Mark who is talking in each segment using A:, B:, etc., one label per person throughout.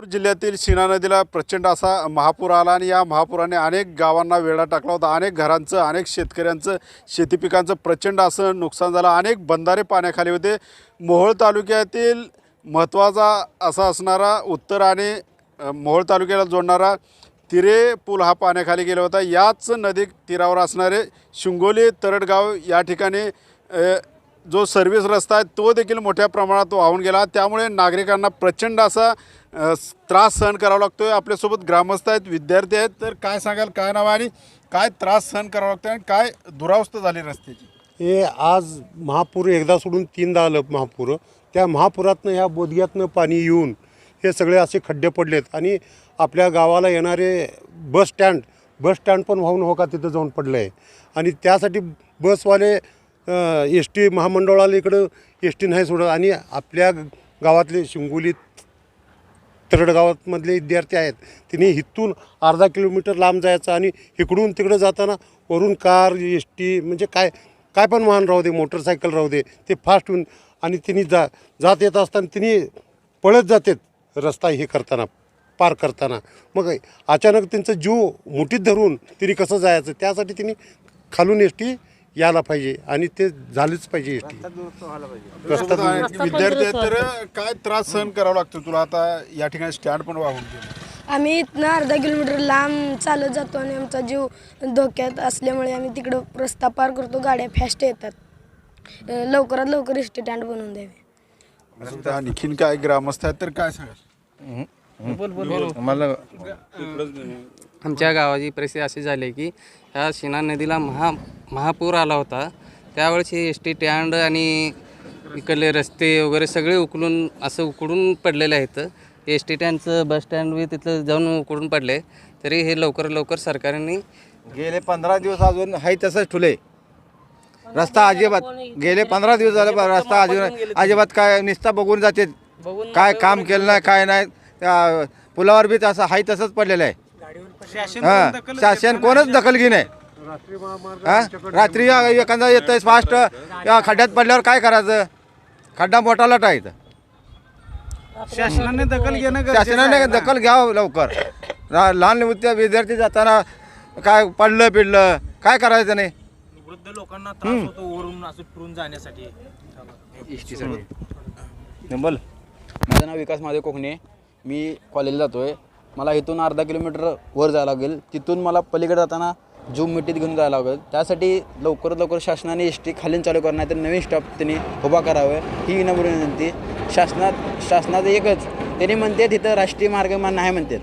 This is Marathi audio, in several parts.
A: नागपूर जिल्ह्यातील शिना नदीला प्रचंड असा महापूर आला आणि या महापुराने अनेक गावांना वेढा टाकला होता. अनेक घरांचं अनेक शेतकऱ्यांचं शेती पिकांचं प्रचंड असं नुकसान झालं. अनेक बंधारे पाण्याखाली होते. मोहोळ तालुक्यातील महत्त्वाचा असा असणारा उत्तर आणि मोहोळ तालुक्याला जोडणारा तिरे पूल हा पाण्याखाली गेला होता. याच नदी तीरावर असणारे शिंगोली तरडगाव या ठिकाणी जो सर्व्हिस रस्ता आहे तो देखील मोठ्या प्रमाणात वाहून गेला. त्यामुळे नागरिकांना प्रचंड असा त्रास सहन करावा लागतो आहे आपल्यासोबत ग्रामस्थ आहेत विद्यार्थी आहेत. तर काय सांगाल काय नाव आहे आणि काय त्रास सहन करावा लागतो आणि काय दुरावस्था झाली रस्त्याची?
B: हे आज महापूर एकदा सोडून तीनदा आलं महापूर. त्या महापुरातनं ह्या बोधग्यातनं पाणी येऊन हे सगळे असे खड्डे पडलेत आणि आपल्या गावाला येणारे बस स्टँड बस स्टँड पण वाहून हो का तिथं जाऊन पडलं आहे आणि त्यासाठी बसवाले एस टी महामंडळाला इकडं एस टी नाही सोडत. आणि आपल्या गावातले शिंगोलीत तरडगावातमधले विद्यार्थी आहेत. तिने इथून अर्धा किलोमीटर लांब जायचं आणि इकडून तिकडं जाताना वरून कार एस टी म्हणजे काय काय पण वाहन राहू दे मोटरसायकल राहू दे ते फास्ट होऊन आणि तिने जा जात येत असताना तिने पळत जातात रस्ता हे करताना पार करताना. मग अचानक त्यांचं जीव मुठीत धरून तिने कसं जायचं? त्यासाठी तिने खालून एस टी यायला पाहिजे आणि ते झालीच पाहिजे एस टी
A: विद्यार्थी आहेत तर काय त्रास सहन करावा लागतो तुला? आता या ठिकाणी स्टँड पण वाहून गेलं.
C: आम्ही इथनं अर्धा किलोमीटर लांब चालत जातो आणि आमचा जीव धोक्यात असल्यामुळे आम्ही तिकडं रस्ता पार करतो. गाड्या फास्ट येतात. अं, लवकरात लवकर एस टी स्टँड बनवून द्यावे.
A: आणखीन काय ग्रामस्थ आहेत तर काय सांगाल?
D: मला
E: आमच्या गावाची परिस्थिती अशी झाली आहे की ह्या शिना नदीला महा महापूर आला होता. त्यावेळेस हे एस टी स्टँड आणि इकडले रस्ते वगैरे सगळे उकलून असं उकडून पडलेले आहेत. एस टी स्टँडचं बस स्टँड बी तिथलं जाऊन उकडून पडले. तरी हे लवकर लवकर सरकारने
D: गेले पंधरा दिवस अजून हाय तसंच ठुले. रस्ता अजिबात गेले पंधरा दिवस झाले बा- रस्ता अजिबात अजिबात काय निस्ता बघून जाते. काय काम केलं नाही काय नाही. त्या पुलावर बी तसं हाय तसंच पडलेलं आहे. हा शासन कोणच दखल घे नाही. हा? रात्री एखादा येतंय फास्ट खड्ड्यात पडल्यावर काय करायचं? खड्डा मोठा लटा आहे इथं.
F: शासनाने दखल घेणं
D: शासनाने दखल घ्यावं लवकर. रा- लहान विद्या- विद्यार्थी जाताना काय पडलं पिडलं काय करायचं नाही?
F: वृद्ध लोकांना त्रास होतो वरून असं फिरून जाण्यासाठी.
G: बोल. माझं नाव विकास महादेव कोकणे. मी कॉलेजला जातो आहे मला इथून अर्धा किलोमीटर वर जायला लागेल. तिथून मला पलीकडे जाताना जूम मिट्टीत घेऊन जायला लागेल. त्यासाठी लवकरात लवकर शासनाने एस टी खालीन चालू करणार तर नवीन स्टॉप त्यांनी उभा करावं. ही विनम्र विनंती. शासनात शासनाचं एकच त्यांनी म्हणते तिथं राष्ट्रीय मार्ग मान नाही म्हणतात.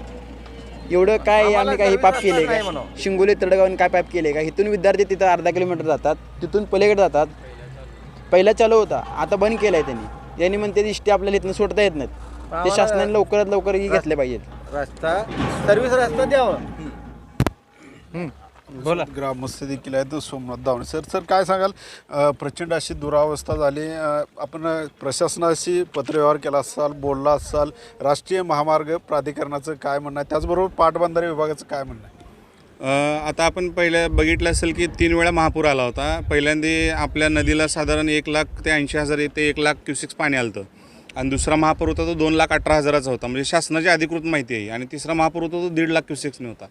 G: एवढं काय आम्ही काही पाप केले का शिंगोली तडगावून काय पाप केले का इथून विद्यार्थी तिथं अर्धा किलोमीटर जातात. तिथून पलीकडे जातात. पहिला चालू होता. आता बंद केलाय त्यांनी. यांनी म्हणते इष्टी आपल्याला इथनं सोडता येत नाहीत. ते शासनाने लवकरात लवकर ही घेतले पाहिजेत.
D: रस्ता सर्व्हिस रस्ता द्यावा.
A: बोला. ग्रामस्थ देखील आहेत सोमनाथ दावणे. सर सर काय सांगाल? अ, प्रचंड अशी दुरावस्था झाली. अ, आपण प्रशासनाशी पत्रव्यवहार केला असाल बोलला असाल राष्ट्रीय महामार्ग प्राधिकरणाचं काय म्हणणं आहे? त्याचबरोबर पाटबंधारे विभागाचं काय म्हणणं आहे?
H: अ, आता आपण पहिल्या बघितलं असेल की तीन वेळा महापूर आला होता. पहिल्यांदा आपल्या नदीला साधारण एक लाख ते ऐंशी हजार ते एक लाख क्युसिक्स पाणी आलं होतं आणि दुसरा महापूर होता तो दोन लाख अठरा हजाराचा होता. म्हणजे शासनाची अधिकृत माहिती आहे. आणि तिसरा महापूर होता तो दीड लाख क्युसेक्सने होता.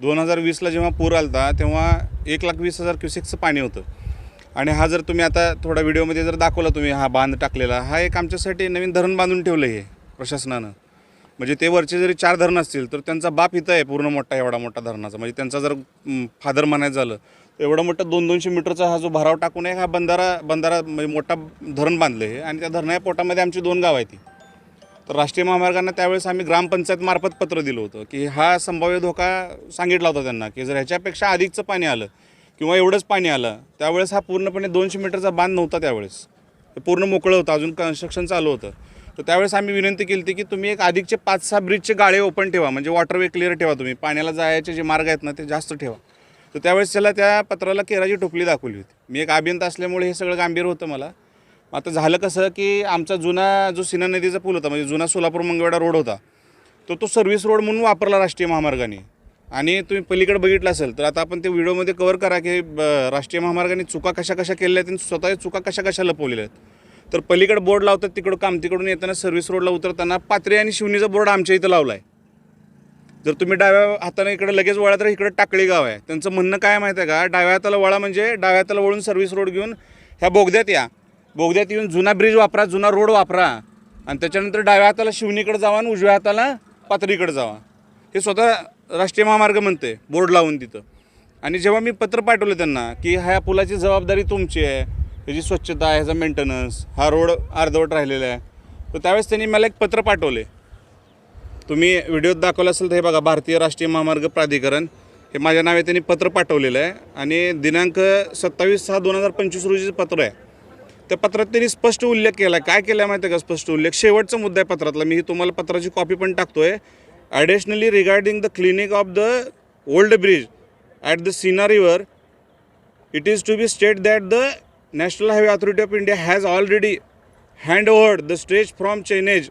H: दोन हजार वीसला जेव्हा पूर आला होता तेव्हा एक लाख वीस हजार क्युसेक्सचं पाणी होतं. आणि हा जर तुम्ही आता थोडा व्हिडिओमध्ये जर दाखवला तुम्ही हा बांध टाकलेला हा एक आमच्यासाठी नवीन धरण बांधून ठेवलं आहे प्रशासनानं. म्हणजे ते वरचे जरी चार धरण असतील तर त्यांचा बाप इथं आहे पूर्ण मोठा एवढा मोठा धरणाचा. म्हणजे त्यांचा जर फादर म्हणायचं झालं एवढा मोठा दोन दोनशे मीटरचा हा जो भराव टाकून आहे हा बंधारा बंधारा म्हणजे मोठा धरण बांधलं आहे. आणि त्या धरणाच्या पोटामध्ये आमची दोन गावं आहेत ती. तर राष्ट्रीय महामार्गांना त्यावेळेस आम्ही ग्रामपंचायतमार्फत पत्र दिलं होतं की हा संभाव्य धोका सांगितला होता त्यांना की जर ह्याच्यापेक्षा अधिकचं पाणी आलं किंवा एवढंच पाणी आलं त्यावेळेस हा पूर्णपणे दोनशे मीटरचा बांध नव्हता त्यावेळेस. पूर्ण मोकळं होतं अजून कन्स्ट्रक्शन चालू होतं. तर त्यावेळेस आम्ही विनंती केली होती की तुम्ही एक अधिकचे पाच सहा ब्रिजचे गाळे ओपन ठेवा म्हणजे वॉटरवे क्लिअर ठेवा तुम्ही. पाण्याला जायचे जे मार्ग आहेत ना ते जास्त ठेवा. तर त्यावेळेस त्याला त्या पत्राला केराची टोपली दाखवली होती. मी एक अभियंता असल्यामुळे हे सगळं गांभीर होतं मला. आता झालं कसं की आमचा जुना जो सिन्हा नदीचा पूल होता म्हणजे जुना सोलापूर मंगळवेढा रोड होता तो तो सर्व्हिस रोड म्हणून वापरला राष्ट्रीय महामार्गाने. आणि तुम्ही पलीकडे बघितलं असेल तर आता आपण ते व्हिडिओमध्ये कवर करा की राष्ट्रीय महामार्गाने चुका कशा कशा केलेल्या आहेत आणि स्वतः चुका कशा कशा लपवलेल्या आहेत. तर पलीकडे बोर्ड लावतात तिकडं काम तिकडून येताना सर्व्हिस रोडला उतरताना पात्रे आणि शिवणीचा बोर्ड आमच्या इथं लावला आहे जर तुम्ही डाव्या हाताने इकडे लगेच वळा तर इकडे टाकळी गाव आहे. त्यांचं म्हणणं काय माहिती आहे का? डाव्या हाताला वळा म्हणजे डाव्या हाताला वळून सर्व्हिस रोड घेऊन ह्या बोगद्यात या. बोगद्यात येऊन जुना ब्रिज वापरा जुना रोड वापरा. आणि त्याच्यानंतर डाव्या हाताला शिवणीकडे जावा आणि उजव्या हाताला पाथरीकडे जावा. हे स्वतः राष्ट्रीय महामार्ग म्हणते बोर्ड लावून तिथं. आणि जेव्हा मी पत्र पाठवलं त्यांना की ह्या पुलाची जबाबदारी तुमची आहे ह्याची स्वच्छता ह्याचा मेंटेनन्स हा रोड अर्धवट राहिलेला आहे तर त्यावेळेस त्यांनी मला एक पत्र पाठवले. तुम्ही व्हिडिओत दाखवला असेल तर हे बघा भारतीय राष्ट्रीय महामार्ग प्राधिकरण. हे माझ्या नावे त्यांनी पत्र पाठवलेलं आहे. आणि दिनांक सत्तावीस सहा दोन हजार पंचवीस रोजीचं पत्र आहे. त्या पत्रात त्यांनी स्पष्ट उल्लेख केला आहे काय केला आहे माहिती आहे का स्पष्ट उल्लेख? शेवटचा मुद्दा आहे पत्रातला. मी तुम्हाला पत्राची कॉपी पण टाकतो आहे additionally regarding the clinic of the old bridge at the Seena river it is to be state that the National Highway Authority of India has already hand overed the stage from chainage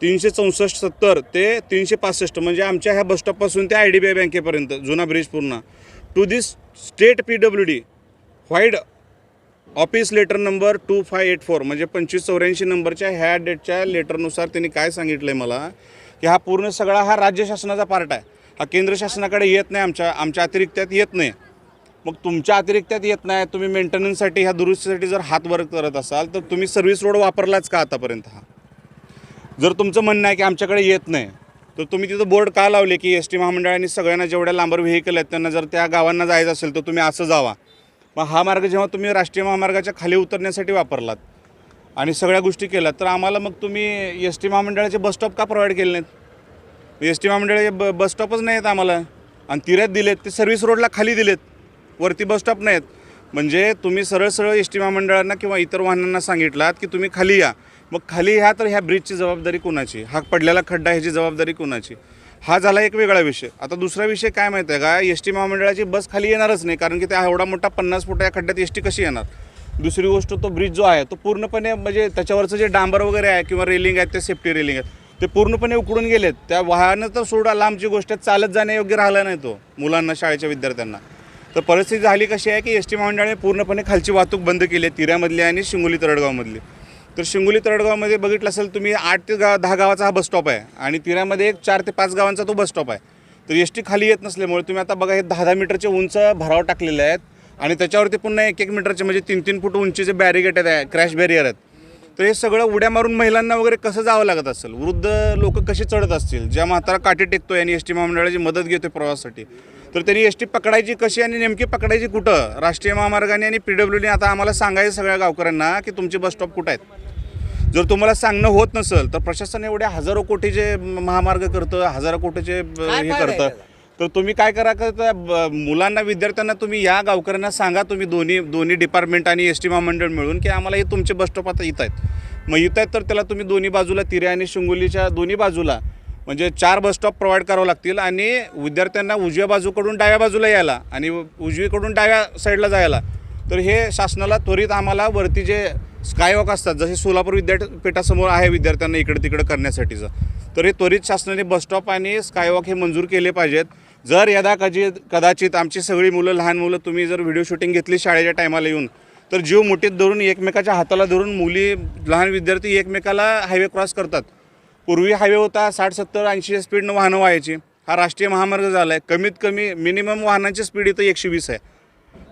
H: तीनशे चौसष्ट सत्तर ते तीनशे पासष्ट म्हणजे आमच्या ह्या बसस्टॉपपासून ते आय डी बी आय बँकेपर्यंत जुना ब्रिज पूर्ण. To this state P W D vide office letter number two five eight four म्हणजे पंचवीस चौऱ्याऐंशी नंबरच्या ह्या डेटच्या लेटरनुसार त्यांनी काय सांगितलं आहे मला की हा पूर्ण सगळा हा राज्य शासनाचा पार्ट आहे. हा केंद्र शासनाकडे येत नाही आमच्या आमच्या अतिरिक्त्यात येत नाही. मग तुमच्या अतिरिक्त्यात येत नाही तुम्ही मेंटेनन्ससाठी ह्या दुरुस्तीसाठी जर हात वर्क करत असाल तर तुम्ही सर्व्हिस रोड वापरलाच का आतापर्यंत हा? जर तुमचं म्हणणं आहे की आमच्याकडे येत नाही तर तुम्ही तिथं बोर्ड का लावले की एस टी महामंडळाने सगळ्यांना जेवढ्या लांबर व्हेकल आहेत त्यांना जर त्या गावांना जायचं असेल तर तुम्ही असं जावा. मग हा मार्ग जेव्हा तुम्ही राष्ट्रीय महामार्गाच्या खाली उतरण्यासाठी वापरलात आणि सगळ्या गोष्टी केल्यात तर आम्हाला मग तुम्ही एस टी महामंडळाचे बस स्टॉप का प्रोव्हाइड केले नाहीत? एस टी महामंडळाचे ब बसस्टॉपच नाही आहेत आम्हाला. आणि तिऱ्यात दिलेत ते सर्व्हिस रोडला खाली दिलेत. वरती बसस्टॉप नाहीत. म्हणजे तुम्ही सरळ सरळ एस टी महामंडळांना किंवा इतर वाहनांना सांगितलात की तुम्ही खाली या. मग खाली ह्या तर ह्या ब्रिजची जबाबदारी कोणाची? हा पडलेला खड्डा ह्याची जबाबदारी कोणाची? हा झाला एक वेगळा विषय. आता दुसरा विषय काय माहिती आहे का? एस टी महामंडळाची बस खाली येणारच नाही कारण की त्या एवढा मोठा पन्नास फुटा या खड्ड्यात एस टी कशी येणार? दुसरी गोष्ट तो ब्रिज जो आहे तो पूर्णपणे म्हणजे त्याच्यावरचं जे डांबर वगैरे आहे किंवा रेलिंग आहेत ते सेफ्टी रेलिंग आहे ते पूर्णपणे उकडून गेलेत. त्या वाहनं तर सोडा लांबची गोष्ट चालत जाण्यायोग्य राहिला नाही तो मुलांना शाळेच्या विद्यार्थ्यांना. तर परिस्थिती झाली कशी आहे की एस टी महामंडळाने पूर्णपणे खालची वाहतूक बंद केली आहे तिऱ्यामधली आणि शिंगोली तरडगावमधली. तर शिंगोली तरडगावमध्ये बघितलं असेल तुम्ही आठ ते गा दहा गावाचा हा बसस्टॉप आहे. आणि तिऱ्यामध्ये एक चार ते पाच गावांचा तो बसस्टॉप आहे. तर एस टी खाली येत नसल्यामुळे तुम्ही आता बघा हे दहा दहा मीटरचे उंच भराव टाकलेले आहेत. आणि त्याच्यावरती पुन्हा एक एक मीटरचे म्हणजे तीन तीन फूट उंचीचे बॅरिगेट आहेत क्रॅश बॅरियर आहेत. तर हे सगळं उड्या मारून महिलांना वगैरे कसं जावं लागत असेल? वृद्ध लोक कशी चढत असतील? ज्या म्हातारा काठी टेकतोय आणि एस टी महामंडळाची मदत घेतोय प्रवासासाठी. तर त्यांनी एस टी पकडायची कशी आणि नेमकी पकडायची कुठं? राष्ट्रीय महामार्गाने आणि पी डब्ल्यूने आता आम्हाला सांगायचं सगळ्या गावकऱ्यांना की तुमचे बस स्टॉप कुठं आहेत? जर तुम्हाला सांगणं होत नसेल तर प्रशासन एवढ्या हजारो कोटीचे महामार्ग करतं हजारो कोटीचे हे करतं तर तुम्ही काय करा का त्या ब- मुलांना विद्यार्थ्यांना तुम्ही या गावकऱ्यांना सांगा तुम्ही दोन्ही दोन्ही डिपार्टमेंट आणि एस टी महामंडळ मिळून की आम्हाला हे तुमचे बस स्टॉप आता येत आहेत. मग येत आहेत तर त्याला तुम्ही दोन्ही बाजूला तिरे आणि शिंगोलीच्या दोन्ही बाजूला म्हणजे चार बस स्टॉप प्रोव्हाइड करावं लागतील आणि विद्यार्थ्यांना उजव्या बाजूकडून डाव्या बाजूला यायला आणि उजवीकडून डाव्या साईडला जायला तर हे शासनाला त्वरित आम्हाला वरती जे स्कायवॉक असतात. जसे सोलापूर विद्यापीठासमोर आहे विद्यार्थ्यांना इकडे तिकडे करण्यासाठीचं. तर हे त्वरित शासनाने बसस्टॉप आणि स्कायवॉक हे मंजूर केले पाहिजेत. जर यदा कधी कदाचित आमची सगळी मुलं लहान मुलं तुम्ही जर व्हिडिओ शूटिंग घेतली शाळेच्या टायमाला येऊन तर जीव मुठीत धरून एकमेकाच्या हाताला धरून मुली लहान विद्यार्थी एकमेकाला हायवे क्रॉस करतात. पूर्वी हायवे होता साठ सत्तर ऐंशी स्पीडनं वाहनं व्हायची. हा राष्ट्रीय महामार्ग झाला आहे कमीत कमी मिनिमम वाहनांची स्पीड इथं एकशे वीस आहे.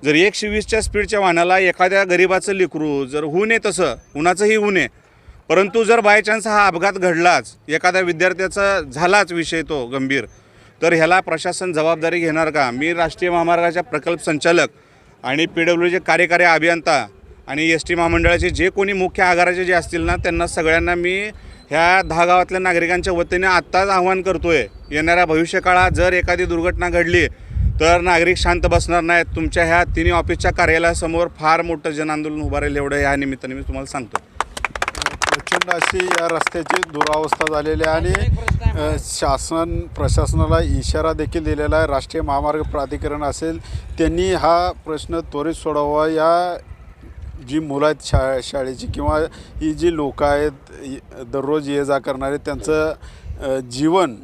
H: जर एकशे वीसच्या स्पीडच्या वाहनाला एखाद्या गरीबाचं लेकरू जर होऊ नये तसं उन्हाचंही होऊ नये परंतु जर बाय चान्स हा अपघात घडलाच एखाद्या विद्यार्थ्याचा झालाच विषय तो गंभीर तर ह्याला प्रशासन जबाबदारी घेणार का? मी राष्ट्रीय महामार्गाच्या प्रकल्प संचालक आणि पी डब्ल्यूचे कार्यकारी अभियंता आणि एस टी महामंडळाचे जे कोणी मुख्य आगाराचे जे असतील ना त्यांना सगळ्यांना मी ह्या दहा गावातल्या नागरिकांच्या वतीने आत्ताच आव्हान आहे येणाऱ्या भविष्यकाळात जर एखादी दुर्घटना घडली तर नागरिक शांत बसणार नाहीत. तुमच्या ह्या तिन्ही ऑफिसच्या कार्यालयासमोर फार मोठं जनआंदोलन उभं राहील एवढं या निमित्ताने मी तुम्हाला सांगतो
A: प्रचंड अशी या रस्त्याची दुरावस्था झालेली आहे आणि शासन प्रशासनाला इशारा देखील दिलेला आहे. राष्ट्रीय महामार्ग प्राधिकरण असेल त्यांनी हा प्रश्न त्वरित सोडावा या जी मुलं आहेत शा शाळेची किंवा ही जी लोकं आहेत दररोज ये जा करणारे त्यांचं जीवन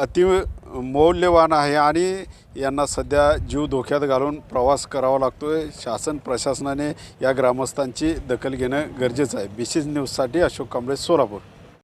A: अति मौल्यवान आहे आणि यांना सध्या जीव धोक्यात घालून प्रवास करावा लागतो आहे शासन प्रशासनाने या ग्रामस्थांची दखल घेणं गरजेचं आहे. बी सी न्यूजसाठी अशोक कांबळे सोलापूर.